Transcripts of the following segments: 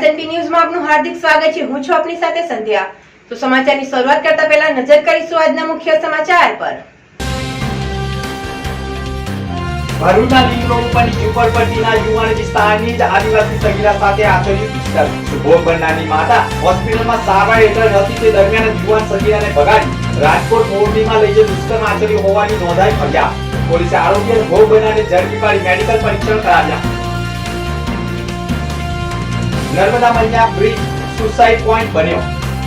SNP ન્યૂઝમાં આપનું હાર્દિક સ્વાગત છે. હું છું આપની સાથે સંધ્યા. તો સમાચારની શરૂઆત કરતા પહેલા નજર કરીશું આજના મુખ્ય સમાચાર પર. ભરૂચના લિંગ ઉપરની ઝુંપડપટ્ટીના યુવાન વિસ્તારની જ આદિવાસી સગીરા સાથે આચર્યું દુષ્કર્મ ભોગ બનનારની માતા હોસ્પિટલમાં સારવાર હેઠળ હતી તે દરમિયાન યુવાન સગીરાને ભગાડી રાજકોટ મોરબીમાં લઈ જઈ દુષ્કર્મ આચર્યું હોવાની નોંધાઈ ફરિયાદ પોલીસે આરોપી ભોગ બનનારને ઝડપી પાડી મેડિકલ પરીક્ષણ કરાવ્યા. નર્મદા મૈયા બ્રિજ સુસાઇડ પોઈન્ટ બન્યો.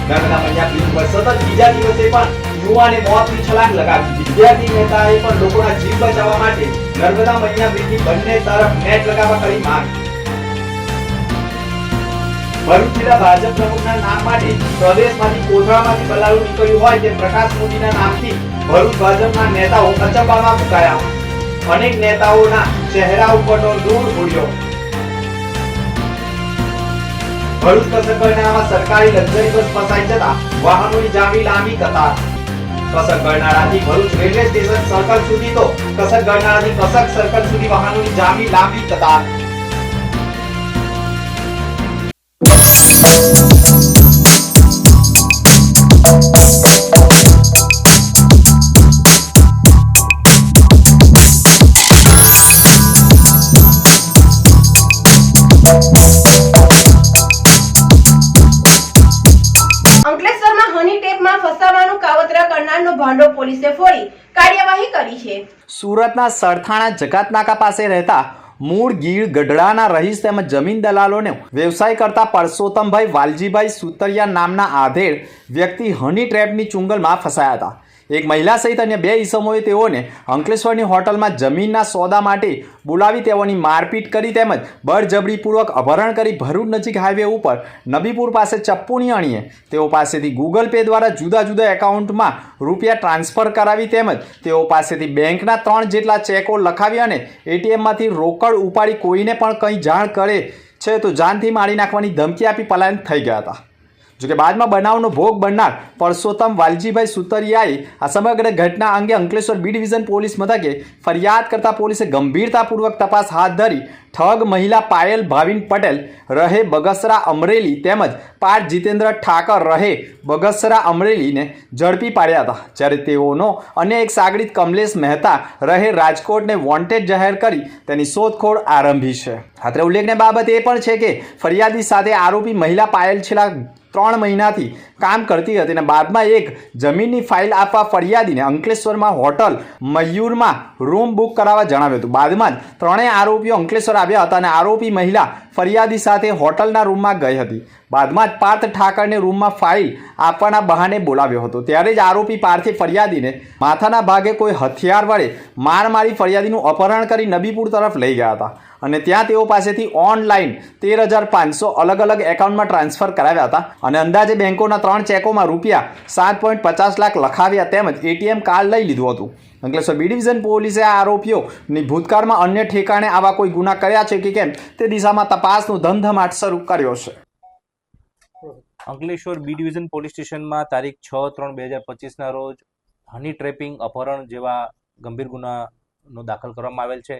નર્મદા મૈયા બ્રિજ પર સતત બીજા દિવસે પણ યુવાને મોતની છલાંગ લગાવી વિદ્યાર્થી નેતાએ પણ લોકોના જીવ બચાવવા માટે નર્મદા મૈયા બ્રિજની બંને તરફ નેટ લગાવવા કરી માંગ. ભરૂચ જિલ્લા ભાજપ પ્રમુખના નામ માટે પ્રદેશમાંથી કોથળામાંથી બલાલું નીકળ્યું હોય તે પ્રકાશ મોદીના નામથી ભરૂચ ભાજપના નેતાઓ અચંબામાં મુકાયા. અનેક નેતાઓના ચહેરા ઉપરનો દૂર ઉડ્યો. ભરૂચ કસરગરનાળામાં સરકારી લક્ઝરી બસ ફસાઈ જતા વાહનોની જામી લાંબી કતાર. કસરગરનાળાથી ભરૂચ રેલવે સ્ટેશન સર્કલ સુધી તો કસરગરનાળાથી કસક સર્કલ સુધી વાહનોની જામી લાંબી કતાર. અંકલેશ્વરમાં ભાંડો પોલીસે ફોડી કાર્યવાહી કરી છે. સુરતના સરથાણા જકાતનાકા પાસે રહેતા મૂળ ગીર ગઢડાના રહીશ તેમજ જમીન દલાલોને વ્યવસાય કરતા પરસોત્તમભાઈ વાલજીભાઈ સુતરિયા નામના આધેડ વ્યક્તિ હની ટ્રેપની ચુંગલમાં ફસાયા હતા. એક મહિલા સહિત અન્ય બે ઈસમોએ તેઓને અંકલેશ્વરની હોટલમાં જમીનના સોદા માટે બોલાવી તેઓની મારપીટ કરી તેમજ બળજબરીપૂર્વક અપહરણ કરી ભરૂચ નજીક હાઈવે ઉપર નબીપુર પાસે ચપ્પુની અણીએ તેઓ પાસેથી ગૂગલ પે દ્વારા જુદા જુદા એકાઉન્ટમાં રૂપિયા ટ્રાન્સફર કરાવી તેમજ તેઓ પાસેથી બેંકના ત્રણ જેટલા ચેકો લખાવી અને એટીએમમાંથી રોકડ ઉપાડી કોઈને પણ કંઈ જાણ કરે છે તો જાનથી મારી નાખવાની ધમકી આપી પલાયન થઈ ગયા હતા. જોકે બાદમાં બનાવનો ભોગ બનનાર પરસોત્તમ વાલજીભાઈ સુતરિયાએ આ સમગ્ર ઘટના અંગે અંકલેશ્વર બી ડિવિઝન પોલીસ મથકે ફરિયાદ કરતા પોલીસે ગંભીરતાપૂર્વક તપાસ હાથ ધરી ઠગ મહિલા પાયલ ભાવિન પટેલ રહે બગસરા અમરેલી તેમજ પાર્થ જીતેન્દ્ર ઠાકર રહે બગસરા અમરેલીને ઝડપી પાડ્યા હતા. જ્યારે તેઓનો અન્ય એક સાગરિત કમલેશ મહેતા રહે રાજકોટને વોન્ટેડ જાહેર કરી તેની શોધખોળ આરંભી છે. અત્રે ઉલ્લેખનીય બાબત એ પણ છે કે ફરિયાદી સાથે આરોપી મહિલા પાયલ છેલ્લા ત્રણ મહિનાથી કામ કરતી હતી અને બાદમાં એક જમીનની ફાઇલ આપવા ફરિયાદીને અંકલેશ્વરમાં હોટલ મયુરમાં રૂમ બુક કરાવવા જણાવ્યું હતું. બાદમાં જ ત્રણેય આરોપીઓ અંકલેશ્વર આવ્યા હતા અને આરોપી મહિલા ફરિયાદી સાથે હોટલના રૂમમાં ગઈ હતી. બાદમાં જ પાર્થ ઠાકરને રૂમમાં ફાઇલ આપવાના બહાને બોલાવ્યો હતો. ત્યારે જ આરોપી પાર્થે ફરિયાદીને માથાના ભાગે કોઈ હથિયાર વડે માર મારી ફરિયાદીનું અપહરણ કરી નબીપુર તરફ લઈ ગયા હતા. અને ત્યાં તેઓ પાસેથી ઓનલાઈન તેર હજાર પાંચસો અલગ અલગ એકાઉન્ટમાં ટ્રાન્સફર કરાવ્યા હતા અને અંદાજે બેંકોના ત્રણ ચેકોમાં રૂપિયા સાત પોઈન્ટ પચાસ લાખ લખાવ્યા તેમજ એટીએમ કાર્ડ લઈ લીધું હતું. અંકલેશ્વર બી ડિવિઝન પોલીસે આ આરોપીઓની ભૂતકાળમાં અન્ય ઠેકાણે આવા કોઈ ગુના કર્યા છે કે કેમ તે દિશામાં તપાસનો ધમધમાટ શરૂ કર્યો છે. અંકલેશ્વર બી ડિવિઝન પોલીસ સ્ટેશનમાં તારીખ છ ત્રણ બે હજાર પચીસના રોજ હની ટ્રેપિંગ અપહરણ જેવા ગંભીર ગુનાનો દાખલ કરવામાં આવેલ છે.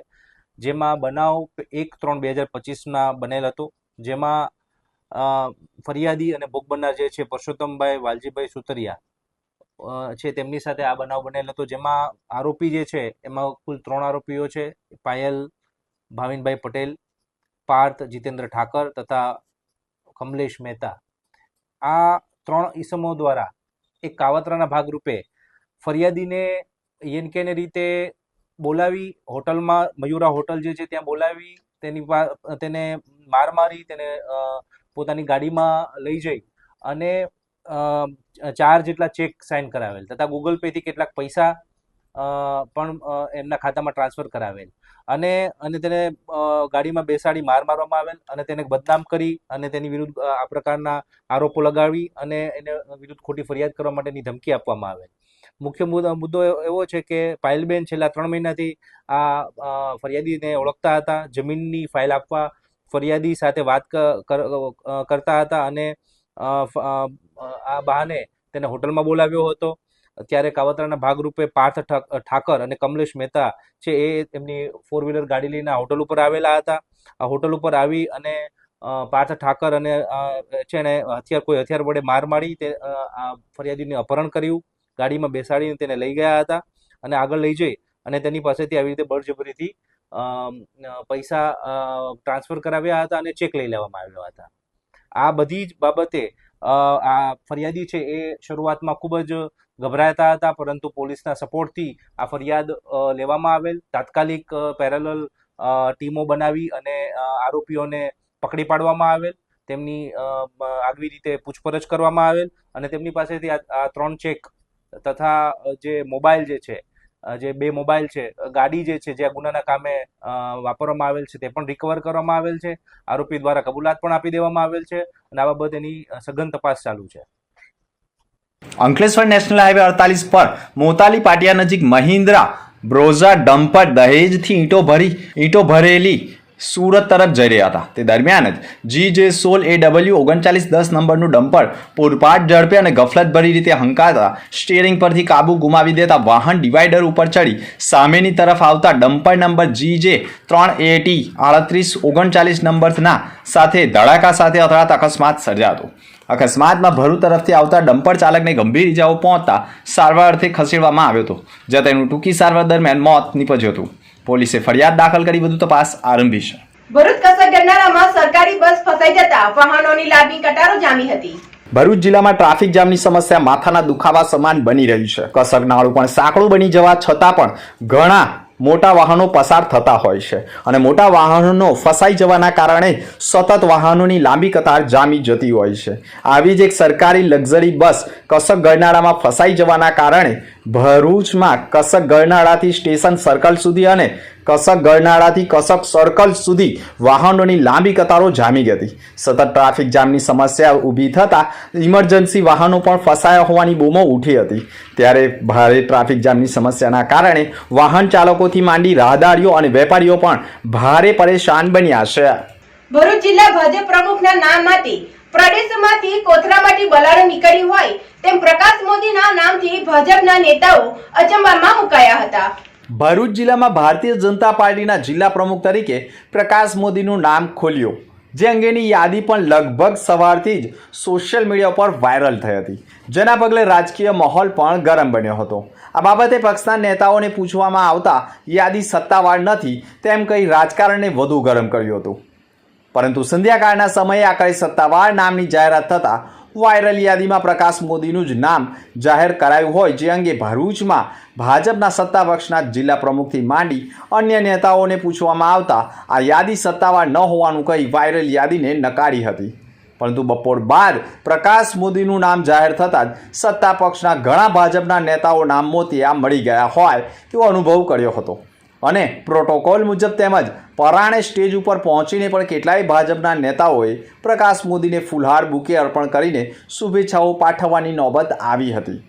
જેમાં બનાવ એક ત્રણ બે હજાર પચીસના બનેલ હતો. જેમાં ફરિયાદી અને ભોગ બનનાર જે છે પરસોત્તમભાઈ વાલજીભાઈ સુતરિયા છે, તેમની સાથે આ બનાવ બનેલો હતો, જેમાં આરોપી જે છે, એમાં કુલ ત્રણ આરોપીઓ છે, પાયલ, ભાવિનભાઈ પટેલ, પાર્થ, જીતેન્દ્ર ઠાકર તથા કમલેશ મહેતા. આ ત્રણ ઈસમો દ્વારા એક કાવતરાના ભાગરૂપે ફરિયાદીને યનકેને રીતે બોલાવી, હોટલમાં, મયુરા હોટલ જે છે, ત્યાં બોલાવી, તેની તેને માર મારી, તેને પોતાની ગાડીમાં લઈ જઈ અને ચાર જેટલા ચેક સાઇન કરાવેલ. તથા ગૂગલ પેથી કેટલાક પૈસા પણ એમના ખાતામાં ટ્રાન્સફર કરાવેલ. અને અને તેને ગાડીમાં બેસાડી માર મારવામાં આવેલ અને તેને બદનામ કરી અને તેની વિરુદ્ધ આ પ્રકારના આરોપો લગાવી અને એને વિરુદ્ધ ખોટી ફરિયાદ કરવા માટેની ધમકી આપવામાં આવે મુખ્ય મુદ્દો એવો છે કે પાયલબેન છેલ્લા ત્રણ મહિનાથી આ ફરિયાદીને ઓળખતા હતા, જમીનની ફાઇલ આપવા ફરિયાદી સાથે વાત કરતા હતા અને આ બહાને તેને હોટલમાં બોલાવ્યો હતો. ત્યારે કાવતરાના ભાગરૂપે પાર્થ ઠાકર અને કમલેશ મહેતા છે એ એમની ફોર વ્હીલર ગાડી લઈને હોટલ ઉપર આવેલા હતા. આ હોટલ ઉપર આવી અને પાર્થ ઠાકર અને છે ને હથિયાર, કોઈ હથિયાર વડે માર મારી તે આ ફરિયાદીને અપહરણ કર્યું. ગાડીમાં બેસાડીને તેને લઈ ગયા હતા અને આગળ લઈ જઈ અને તેની પાસેથી આવી રીતે બળજબરીથી પૈસા ટ્રાન્સફર કરાવ્યા હતા અને ચેક લઈ લેવામાં આવ્યા હતા. આ બધી જ બાબતે આ ફરિયાદી છે એ શરૂઆતમાં ખૂબ જ ગભરાતા હતા, પરંતુ પોલીસના સપોર્ટથી આ ફરિયાદ લેવામાં આવેલ. તાત્કાલિક પેરેલલ ટીમો બનાવી અને આરોપીઓને પકડી પાડવામાં આવેલ. તેમની આગવી રીતે પૂછપરછ કરવામાં આવેલ અને તેમની પાસેથી આ ત્રણ ચેક તથા જે મોબાઈલ જે છે જે બે મોબાઈલ છે ગાડી જે છે, જે ગુનાના કામે વાપરવામાં આવેલ છે, તે પણ રિકવર કરવામાં આવેલ છે. આરોપી દ્વારા કબૂલાત પણ આપી દેવામાં આવેલ છે અને આ બાબત એની સઘન તપાસ ચાલુ છે. અંકલેશ્વર નેશનલ હાઈવે અડતાલીસ પર મોતાલી પાટિયા નજીક મહિન્દ્રા બ્રોઝા ડમ્પર દહેજથી ઈંટો ભરી, ઈંટો ભરેલી સુરત તરફ જઈ રહ્યા હતા. તે દરમિયાન જ જી જે સોલ એ ડબલ્યુ ઓગણચાલીસ દસ નંબરનું ડમ્પર પૂરપાટ ઝડપે અને ગફલતભરી રીતે હંકાતા સ્ટીયરિંગ પરથી કાબુ ગુમાવી દેતા વાહન ડિવાઈડર ઉપર ચડી સામેની તરફ આવતા ડમ્પર નંબર જી જે ત્રણ એટી આડત્રીસ ઓગણચાલીસ નંબરના સાથે ધડાકા સાથે અથડાત અકસ્માત સર્જાતો અકસ્માતમાં ભરૂચ તરફથી આવતા ડમ્પર ચાલકને ગંભીર ઇજાઓ પહોંચતા સારવાર અર્થે ખસેડવામાં આવ્યો હતો. જ્યાં તેનું ટૂંકી સારવાર દરમિયાન મોત નીપજ્યું હતું. પોલીસે ફરિયાદ દાખલ કરી વધુ તપાસ આરંભી છે. ભરૂચ કસક ગરનાળામાં સરકારી બસ ફસાઈ જતા વાહનોની લાંબી કટારો જામી હતી. ભરૂચ જિલ્લામાં ટ્રાફિક જામની સમસ્યા માથાના દુખાવા સમાન બની રહી છે. કસક નાળું પણ સાંકડું બની જવા છતાં પણ ઘણા મોટા વાહનો પસાર થતા હોય છે અને મોટા વાહનો ફસાઈ જવાના કારણે સતત વાહનોની લાંબી કતાર જામી જતી હોય છે. આવી જ એક સરકારી લક્ઝરી બસ કસક ગરનાળામાં ફસાઈ જવાના કારણે ભરૂચમાં કસક ગરનાળાથી સ્ટેશન સર્કલ સુધી અને કસક ગરનાળાથી કસક સર્કલ સુધી વાહનોની લાંબી કતારો જામી ગઈ હતી. સતત ટ્રાફિક જામની સમસ્યા ઊભી થતાં ઇમરજન્સી વાહનો પણ ફસાયા હોવાની બૂમો ઉઠી હતી. ત્યારે ભારે ટ્રાફિક જામની સમસ્યાના કારણે વાહન ચાલકોથી માંડી રાહદારીઓ અને વેપારીઓ પણ ભારે પરેશાન બન્યા છે. ભરૂચ જિલ્લા ભાજપ પ્રમુખના નામમાંથી પ્રદેશમાંથી કોથળામાંથી બલાડો નીકળ્યું હોય તેમ પ્રકાશ મોદીના નામથી ભાજપના નેતાઓ અચંબામાં મુકાયા હતા. ભરૂચ જિલ્લામાં ભારતીય જનતા પાર્ટીના જિલ્લા પ્રમુખ તરીકે પ્રકાશ મોદીનું નામ ખોલ્યું. જે અંગેની યાદી પણ લગભગ સવારથી જ સોશિયલ મીડિયા પર વાયરલ થઈ હતી. જેના પગલે રાજકીય માહોલ પણ ગરમ બન્યો હતો. આ બાબતે પક્ષના નેતાઓને પૂછવામાં આવતા યાદી સત્તાવાર નથી તેમ કહી રાજકારણને વધુ ગરમ કર્યું હતું. પરંતુ સંધ્યાકાળના સમયે આખરે સત્તાવાર નામની જાહેરાત થતાં વાયરલ યાદીમાં પ્રકાશ મોદીનું જ નામ જાહેર કરાયું હોય જે અંગે ભરૂચમાં ભાજપના સત્તા પક્ષના જિલ્લા પ્રમુખથી માંડી અન્ય નેતાઓને પૂછવામાં આવતા આ યાદી સત્તાવાર ન હોવાનું કહી વાયરલ યાદીને નકારી હતી. પરંતુ બપોર બાદ પ્રકાશ મોદીનું નામ જાહેર થતાં જ સત્તા પક્ષના ઘણા ભાજપના નેતાઓ નામ મોતિયા મળી ગયા હોય તેવો અનુભવ કર્યો હતો. અને પ્રોટોકોલ મુજબ તેમજ પરાણે સ્ટેજ ઉપર પહોંચીને પણ કેટલાય ભાજપના નેતાઓએ પ્રકાશ મોદીને ફુલહાર બુકે અર્પણ કરીને શુભેચ્છાઓ પાઠવવાની નોબત આવી હતી.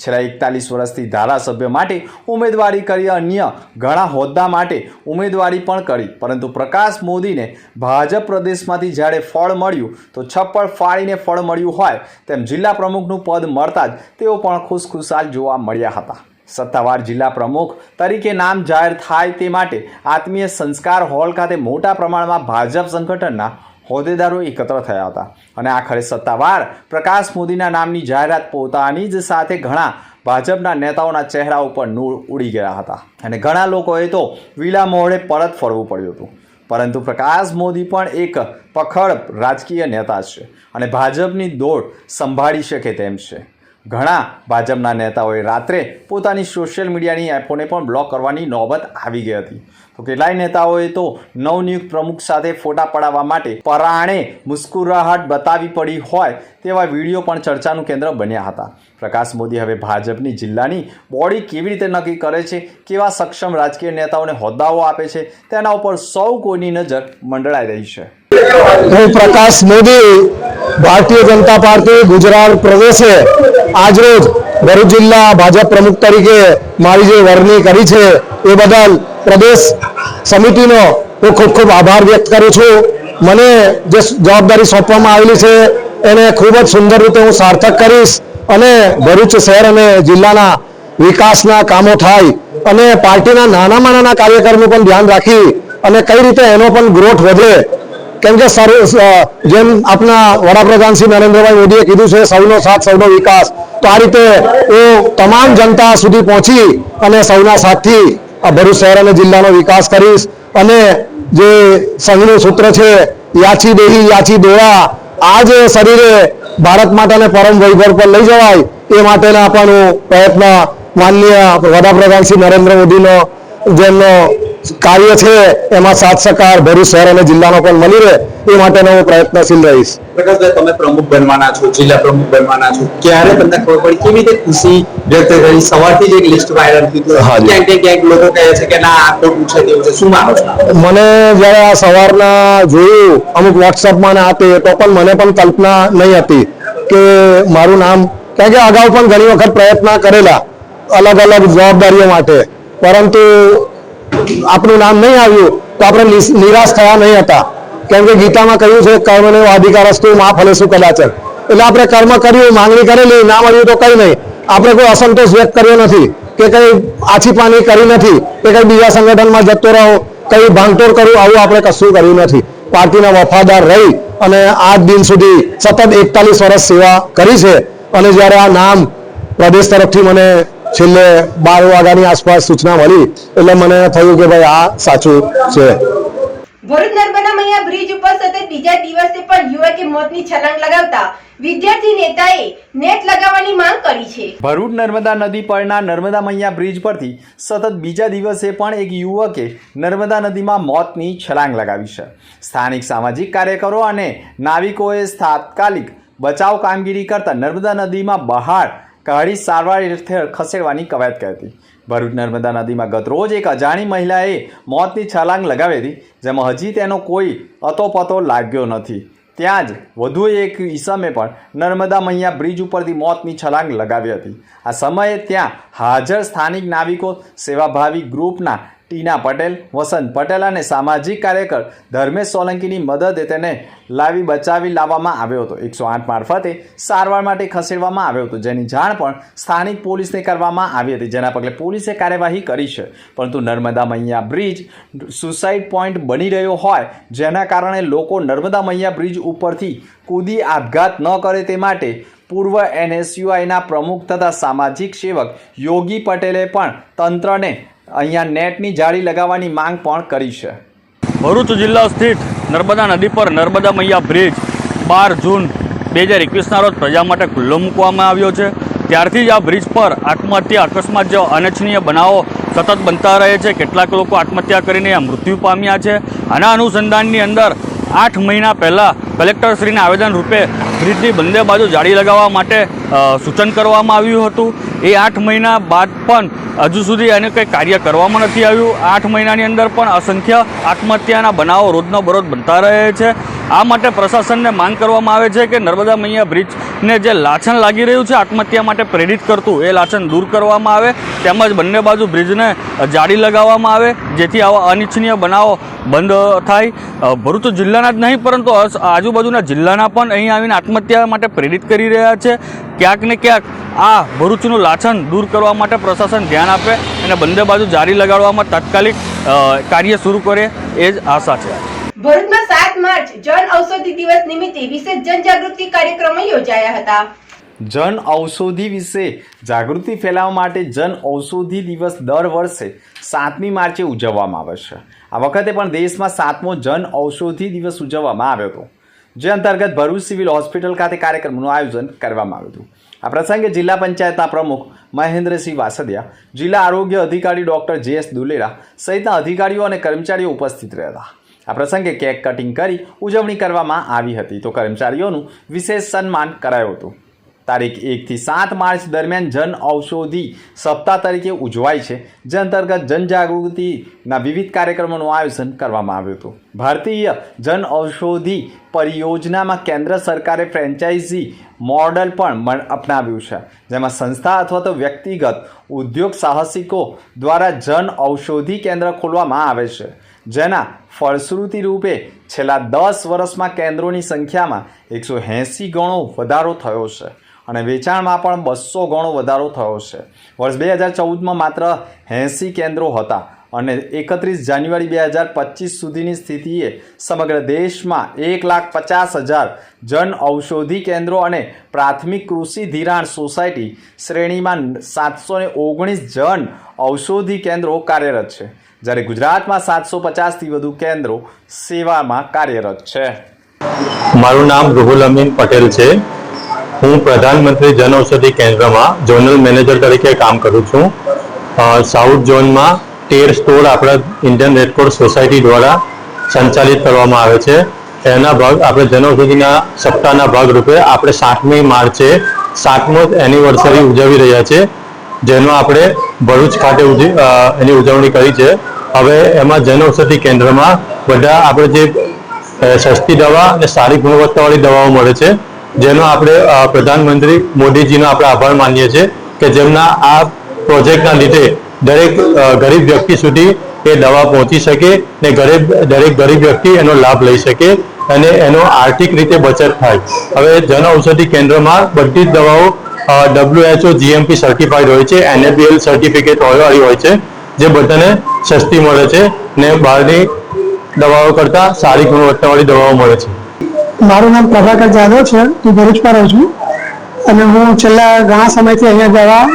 છેલ્લા એકતાલીસ વર્ષથી ધારાસભ્ય માટે ઉમેદવારી કરી અન્ય ઘણા હોદ્દા માટે ઉમેદવારી પણ કરી, પરંતુ પ્રકાશ મોદીને ભાજપ પ્રદેશમાંથી જ્યારે ફળ મળ્યું, તો છપ્પડ ફાળીને ફળ મળ્યું હોય તેમ જિલ્લા પ્રમુખનું પદ મળતા જ તેઓ પણ ખુશખુશાલ જોવા મળ્યા હતા. સત્તાવાર જિલ્લા પ્રમુખ તરીકે નામ જાહેર થાય તે માટે આત્મીય સંસ્કાર હોલ ખાતે મોટા પ્રમાણમાં ભાજપ સંગઠનના હોદ્દેદારો એકત્ર થયા હતા. અને આખરે સત્તાવાર પ્રકાશ મોદીના નામની જાહેરાત પોતાની જ સાથે ઘણા ભાજપના નેતાઓના ચહેરા ઉપર નૂર ઉડી ગયા હતા. અને ઘણા લોકોએ તો વિલા મોહળે પરત ફરવું પડ્યું હતું. પરંતુ પ્રકાશ મોદી પણ એક પખડ રાજકીય નેતા છે અને ભાજપની દોડ સંભાળી શકે તેમ છે. ઘણા ભાજપના નેતાઓએ રાત્રે પોતાની સોશિયલ મીડિયાની એપોને પણ બ્લોક કરવાની નોબત આવી ગઈ હતી. તો કેટલાય નેતાઓએ તો નવનિયુક્ત પ્રમુખ સાથે ફોટા પડાવવા માટે પરાણે મુસ્કુરાહટ બતાવી પડી હોય તેવા વીડિયો પણ ચર્ચાનું કેન્દ્ર બન્યા હતા. પ્રકાશ મોદી હવે ભાજપની જિલ્લાની બોડી કેવી રીતે નક્કી કરે છે, કેવા સક્ષમ રાજકીય નેતાઓને હોદ્દાઓ આપે છે, તેના ઉપર સૌ કોઈની નજર મંડળાઈ રહી છે. હું પ્રકાશ મોદી, ભારતીય જનતા પાર્ટી ગુજરાત પ્રદેશે આજરોજ ભરૂચ જિલ્લા ભાજપ પ્રમુખ તરીકે મારી જે વરણી કરી છે એ બદલ પ્રદેશ સમિતિનો હું ખૂબ ખૂબ આભાર વ્યક્ત કરું છું. મને જે જવાબદારી સોંપવામાં આવેલી છે એને ખૂબ જ સુંદર રીતે હું સાર્થક કરીશ અને ભરૂચ શહેર અને જિલ્લાના વિકાસના કામો થાય અને પાર્ટીના નાનામાં નાના કાર્યક્રમનું પણ ધ્યાન રાખી અને કઈ રીતે એનો પણ ગ્રોથ વધે કેમ કે જેમ આપણા વડાપ્રધાન શ્રી નરેન્દ્રભાઈ મોદીએ કીધું છે, સૌનો સાથ, સૌનો વિકાસ, તો આ રીતે એ તમામ જનતા સુધી પહોંચી અને સૌના સાથથી ભરૂચ શહેર અને જિલ્લાનો વિકાસ કરીશ. અને જે સંઘનું સૂત્ર છે યાચી દેહી યાચી દેવા આ જે શરીરે ભારત માતાને પરમ વૈભવ પર લઈ જવાય, એ માટેના પણ હું પ્રયત્ન માનનીય વડાપ્રધાન શ્રી નરેન્દ્ર મોદીનો જેમનો કાર્ય છે એમાં સાથ સહકાર ભરૂચ શહેર અને જિલ્લાનો પણ મળી રહે એ માટેનો હું પ્રયત્નશીલ રહીશ. પ્રકાશભાઈ તમે પ્રમુખ બનવાના છો જિલ્લા પ્રમુખ બનવાના છો ક્યારે તમને ખબર પડી? કેવી રીતે ખુશી વ્યક્ત કરી? સવારથી જ એક લિસ્ટ વાયરલ થયું હાજી. ક્યાંક ક્યાંક ક્યાંક લોકો કહે છે કે ના આ ખોટું છે તેવું છે. શું માનો છો? મને જ્યારે આ સવારના જોયું અમુક વોટ્સઅપમાં ને આ તો પણ મને પણ કલ્પના નહીં હતી કે મારું નામ કારણ કે અગાઉ પણ ઘણી વખત પ્રયત્ન કરેલા અલગ અલગ જવાબદારીઓ માટે. પરંતુ આપણું નામ નહીં આવ્યું તો આપણે નિરાશ થયા નહીં હતા. કેમ કે ગીતામાં કહ્યું છે કર્મને અધિકાર અસ્તુ માં ફલેશું કદાચન એટલે આપણે કર્મ કર્યું, માંગણી કરેલી, ના મળ્યું તો કંઈ નહીં. આપણે કોઈ અસંતોષ વ્યક્ત કર્યો નથી, કે કંઈ આછી પાણી કરી નથી, કે કંઈ બીજા સંગઠનમાં જતો રહો, કંઈ ભાંગતોડ કર્યું આવું આપણે કશું કર્યું નથી. પાર્ટીના વફાદાર રહી અને આજ દિન સુધી સતત એકતાલીસ વર્ષ સેવા કરી છે. અને જ્યારે આ નામ પ્રદેશ તરફથી મને છેલ્લે બાર વાગ્યાની આસપાસ સૂચના મળી એટલે મને થયું કે ભાઈ આ સાચું છે. ભરૂચ નર્મદા મૈયા બ્રિજ ઉપર સતત બીજા દિવસે પણ યુવકે મોતની છલાંગ લગાવતા વિદ્યાર્થી નેતાએ નેટ લગાવવાની માંગ કરી છે. ભરૂચ નર્મદા નદી પરના નર્મદા મૈયા બ્રિજ પરથી સતત બીજા દિવસે પણ એક યુવકે નર્મદા નદીમાં મોતની છલાંગ લગાવી છે. સ્થાનિક સામાજિક કાર્યકરો અને નાવિકોએ તાત્કાલિક બચાવ કામગીરી કરતા નર્મદા નદીમાં બહાર કાઢી સારવાર હેઠળ ખસેડવાની કવાયત કરી હતી. ભરૂચ નર્મદા નદીમાં ગતરોજ એક અજાણી મહિલાએ મોતની છલાંગ લગાવી હતી, જેમાં હજી તેનો કોઈ અતોપતો લાગ્યો નથી. ત્યાં જ વધુ એક ઈસમે પણ નર્મદા મૈયા બ્રિજ ઉપરથી મોતની છલાંગ લગાવી હતી. આ સમયે ત્યાં હાજર સ્થાનિક નાવિકો, સેવાભાવી ગ્રુપના ટીના પટેલ, વસંત પટેલ અને સામાજિક કાર્યકર ધર્મેશ સોલંકીની મદદે તેને લાવી બચાવી લાવવામાં આવ્યો હતો. એકસો આઠ મારફતે સારવાર માટે ખસેડવામાં આવ્યો હતો. જેની જાણ પણ સ્થાનિક પોલીસને કરવામાં આવી હતી. જેના પગલે પોલીસે કાર્યવાહી કરી છે. પરંતુ નર્મદા મૈયા બ્રિજ સુસાઇડ પોઈન્ટ બની રહ્યો હોય, જેના કારણે લોકો નર્મદા મૈયા બ્રિજ ઉપરથી કૂદી આપઘાત ન કરે તે માટે પૂર્વ એનએસયુઆઈના પ્રમુખ તથા સામાજિક સેવક યોગી પટેલે પણ તંત્રને અહીંયા નેટની જાળી લગાવવાની માંગ પણ કરી છે. ભરૂચ જિલ્લા સ્થિત નર્મદા નદી પર નર્મદા મૈયા બ્રિજ બાર જૂન બે હજાર એકવીસના રોજ પ્રજા માટે ખુલ્લો મૂકવામાં આવ્યો છે. ત્યારથી જ આ બ્રિજ પર આત્મહત્યા, અકસ્માત જેવા અનિચ્છનીય બનાવો સતત બનતા રહે છે. કેટલાક લોકો આત્મહત્યા કરીને મૃત્યુ પામ્યા છે. આના અનુસંધાનની અંદર આઠ મહિના પહેલાં કલેક્ટરશ્રીને આવેદન રૂપે બ્રિજની બંને બાજુ જાળી લગાવવા માટે સૂચન કરવામાં આવ્યું હતું. એ આઠ મહિના બાદ પણ હજુ સુધી એને કંઈ કાર્ય કરવામાં નથી આવ્યું. આઠ મહિનાની અંદર પણ અસંખ્ય આત્મહત્યાના બનાવો રોજનો બરોજ બનતા રહે છે. આ માટે પ્રશાસનને માંગ કરવામાં આવે છે કે નર્મદા મૈયા બ્રિજને જે લાછન લાગી રહ્યું છે, આત્મહત્યા માટે પ્રેરિત કરતું એ લાછન દૂર કરવામાં આવે. તેમજ બંને બાજુ બ્રિજને જાળી લગાવવામાં આવે, જેથી આવા અનિચ્છનીય બનાવો બંધ થાય. ભરૂચ જિલ્લાના જ નહીં, પરંતુ આજુબાજુના જિલ્લાના પણ અહીં આવીને આત્મહત્યા માટે પ્રેરિત કરી રહ્યા છે. ક્યાંક ને ક્યાંક આ ભરૂચનું લાછન દૂર કરવા માટે પ્રશાસન ધ્યાન આપે અને બંને બાજુ જારી લગાડવામાં તાત્કાલિક કાર્ય શરૂ કરે, એ જ આશા છે. ભરૂચમાં માર્ચ જન ઔષધિ દિવસ નિમિત્તે વિશેષ જનજાગૃતિ કાર્યક્રમો યોજાયા હતા. જન ઔષધિ વિશે જાગૃતિ ફેલાવવા માટે જન ઔષધિ દિવસ દર વર્ષે સાતમી માર્ચે ઉજવવામાં આવે છે. આ વખતે પણ દેશમાં સાતમો જન ઔષધિ દિવસ ઉજવવામાં આવ્યો હતો, જે અંતર્ગત ભરૂચ સિવિલ હોસ્પિટલ ખાતે કાર્યક્રમનું આયોજન કરવામાં આવ્યું હતું. આ પ્રસંગે જિલ્લા પંચાયતના પ્રમુખ મહેન્દ્રસિંહ વાસદિયા, જિલ્લા આરોગ્ય અધિકારી ડોક્ટર જે એસ દુલેરા સહિતના અધિકારીઓ અને કર્મચારીઓ ઉપસ્થિત રહ્યા હતા આ પ્રસંગે કેક કટિંગ કરી ઉજવણી કરવામાં આવી હતી. તો કર્મચારીઓનું વિશેષ સન્માન કરાયું હતું. તારીખ એકથી સાત માર્ચ દરમિયાન જન ઔષધિ સપ્તાહ તરીકે ઉજવાય છે. જે અંતર્ગત જનજાગૃતિના વિવિધ કાર્યક્રમોનું આયોજન કરવામાં આવ્યું હતું. ભારતીય જન ઔષધિ પરિયોજનામાં કેન્દ્ર સરકારે ફ્રેન્ચાઇઝી મોડલ પણ અપનાવ્યું છે. જેમાં સંસ્થા અથવા તો વ્યક્તિગત ઉદ્યોગ સાહસિકો દ્વારા જન ઔષધિ કેન્દ્ર ખોલવામાં આવે છે. જેના ફળશ્રુતિ રૂપે છેલ્લા દસ વર્ષમાં કેન્દ્રોની સંખ્યામાં એકસો એંસી ગણો વધારો થયો છે અને વેચાણમાં પણ બસો ગણો વધારો થયો છે. વર્ષ બે હજાર ચૌદમાં માત્ર એંસી કેન્દ્રો હતા અને એકત્રીસ જાન્યુઆરી બે હજાર પચીસ સુધીની સ્થિતિએ સમગ્ર દેશમાં એક લાખ પચાસ હજાર જન ઔષધિ કેન્દ્રો અને પ્રાથમિક કૃષિ ધિરાણ સોસાયટી શ્રેણીમાં સાતસો ને ઓગણીસ જન ઔષધિ કેન્દ્રો કાર્યરત છે. જ્યારે ગુજરાતમાં સાતસો પચાસથી વધુ કેન્દ્રો સેવામાં કાર્યરત છે. મારું નામ રૂહુલ અમીન પટેલ છે. હું પ્રધાનમંત્રી જન ઔષધિ કેન્દ્રમાં ઝોનલ મેનેજર તરીકે કામ કરું છું. સાઉથ ઝોનમાં તેર સ્ટોર આપણા ઇન્ડિયન રેડક્રોસ સોસાયટી દ્વારા સંચાલિત કરવામાં આવે છે. એના ભાગ, આપણે જન ઔષધિના સપ્તાહના ભાગરૂપે આપણે સાતમી માર્ચે સાતમો એનિવર્સરી ઉજવી રહ્યા છે. જેનો આપણે ભરૂચ ખાતે એની ઉજવણી કરી છે. હવે એમાં જન ઔષધિ કેન્દ્રમાં બધા આપણે જે સસ્તી દવા અને સારી ગુણવત્તાવાળી દવાઓ મળે છે, જેનો આપણે પ્રધાનમંત્રી મોદીજીનો આપણે આભાર માનીએ છીએ કે જેમના આ પ્રોજેક્ટના લીધે દરેક ગરીબ વ્યક્તિ સુધી એ દવા પહોંચી શકે ને ગરીબ, દરેક ગરીબ વ્યક્તિ એનો લાભ લઈ શકે અને એનો આર્થિક રીતે બચત થાય. હવે જન ઔષધિ કેન્દ્રમાં બધી જ દવાઓ ડબ્લ્યુએચઓ જીએમપી સર્ટિફાઈડ હોય છે એનએબીએલ સર્ટિફિકેટ વાળી હોય છે, જે બધાને સસ્તી મળે છે ને બહારની દવાઓ કરતાં સારી ગુણવત્તાવાળી દવાઓ મળે છે. મારું નામ પ્રભાકર જાદવ છે, હું ભરૂચમાં રહું છું. અને હું છેલ્લા ઘણા સમયથી અહીંયા દવા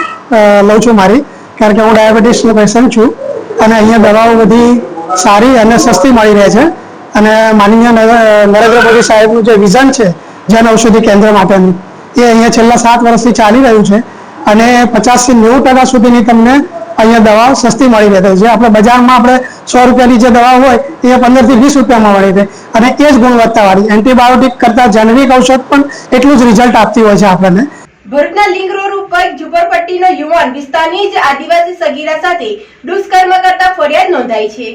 લઉં છું મારી, કારણ કે હું ડાયાબિટીસનો પેશન્ટ છું. અને અહીંયા દવાઓ બધી સારી અને સસ્તી મળી રહે છે. અને માનનીય નર- નરેન્દ્ર મોદી સાહેબનું જે વિઝન છે જન ઔષધિ કેન્દ્ર માટેનું. એ અહીંયા છેલ્લા સાત વર્ષથી ચાલી રહ્યું છે અને પચાસથી નેવું ટકા સુધીની તમને અહીંયા દવા સસ્તી મળી રહે છે. જે આપણે બજારમાં આપણે સો રૂપિયાની જે દવા હોય એ પંદરથી વીસ રૂપિયામાં મળી રહે. અને એ જ ગુણવત્તાવાળી એન્ટીબાયોટિક કરતાં જેનરિક ઔષધ પણ એટલું જ રિઝલ્ટ આપતી હોય છે આપણને. ભરૂચના લિંગ રોડ ઉપર ઝુંપડપટ્ટીનો યુવાન વિસ્તારની જ આદિવાસી સગીરા સાથે દુષ્કર્મ કરતા ફરિયાદ નોંધાઈ છે.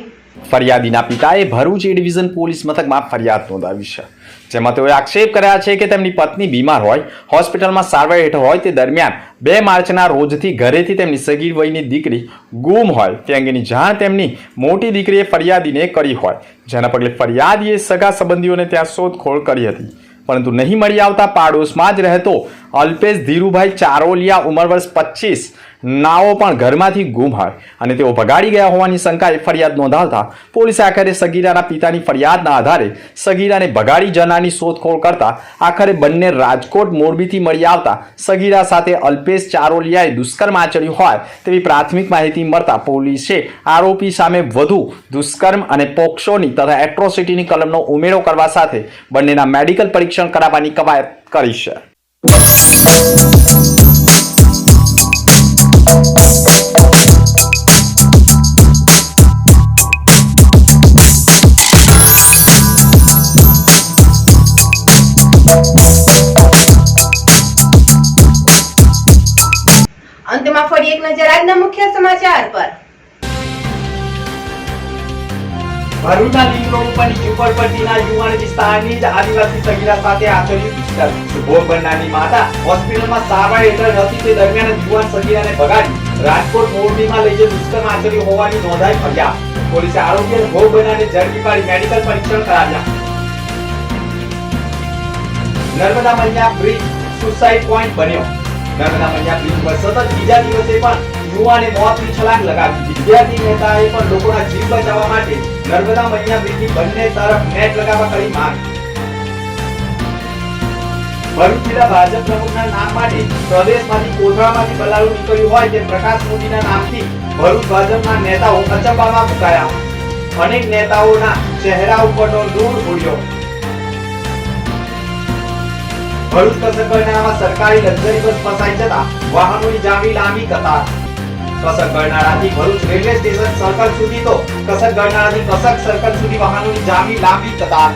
ફરિયાદીના પિતાએ ભરૂચ એ ડિવિઝન પોલીસ મથકમાં ફરિયાદ નોંધાવી છે. જેમાં તેઓએ આક્ષેપ કર્યા છે કે તેમની પત્ની બીમાર હોય, હોસ્પિટલમાં સારવાર હેઠળ હોય તે દરમિયાન બે માર્ચના રોજથી ઘરેથી તેમની સગીર વયની દીકરી ગુમ હોય તે અંગેની જાણ તેમની મોટી દીકરીએ ફરિયાદીને કરી હોય. જેના પગલે ફરિયાદીએ સગા સંબંધીઓને ત્યાં શોધખોળ કરી હતી. પરંતુ નહીં મળી આવતા પાડોશમાં જ રહેતો અલ્પેશ ધીરુભાઈ ચારોલિયા, ઉંમર વર્ષ પચીસ. નાઓ પણ ઘરમાંથી ગુમ હોય અને તેઓ ભગાડી ગયા હોવાની શંકાએ ફરિયાદ નોંધાવતા પોલીસે આખરે સગીરાના પિતાની ફરિયાદના આધારે સગીરાને ભગાડી જનારની શોધખોળ કરતા આખરે બંને રાજકોટ મોરબીથી મળી આવતા સગીરા સાથે અલ્પેશ ચારોલિયાએ દુષ્કર્મ આચર્યું હોય તેવી પ્રાથમિક માહિતી મળતા પોલીસે આરોપી સામે વધુ દુષ્કર્મ અને પોક્સોની તથા એટ્રોસિટીની કલમનો ઉમેરો કરવા સાથે બંનેના મેડિકલ પરીક્ષણ કરાવવાની કવાયત કરી છે. અંતમાં ફરી એક નજર આજના મુખ્ય સમાચાર પર. ભરૂચના લિંક ઉપરની ઝુંપડપટ્ટીના યુવાન વિસ્તારની જ આદિવાસી સગીરા સાથે આચર્યું દુષ્કર્મ ભોગ માતા હોસ્પિટલમાં સારવાર હેઠળ હતી તે દરમિયાન યુવાન સગીરાને ભગાડી રાજકોટ મોરબીમાં લઈ જઈ દુષ્કર્મ આચર્યું હોવાની નોંધાઈ ફરિયાદ પોલીસે આરોપી અને ભોગ બનનારને ઝડપી પાડી મેડિકલ પરીક્ષણ કરાવ્યા. નર્મદા મૈયા બ્રિજ સુસાઇડ પોઈન્ટ બન્યો. નર્મદા મૈયા બ્રિજ પર સતત બીજા દિવસે પણ યુવાને મોતની છલાંગ લગાવી વિદ્યાર્થી નેતાએ પણ લોકોના જીવ બચાવવા માટે નર્મદા મૈયા બ્રિજની બંને તરફ નેટ લગાવવા કરી માંગ. ભાજપના નેતાઓ અચંબામાં મુકાયા. અનેક નેતાઓના ચહેરા ઉપરનો દૂર ઉડ્યો. ભરૂચ કસરગરનાળામાં સરકારી લક્ઝરી બસ ફસાઈ જતા વાહનોની જામી લાંબી કતાર. કસક ગરનાળાથી ભરૂચ રેલવે સ્ટેશન સર્કલ સુધી તો કસક ગરનાળાથી કસક સર્કલ સુધી વાહનોની જામી લાંબી કતાર.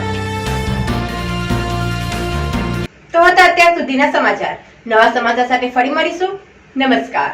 તો હતા અત્યાર સુધીના સમાચાર. નવા સમાચાર સાથે ફરી મળીશું. નમસ્કાર.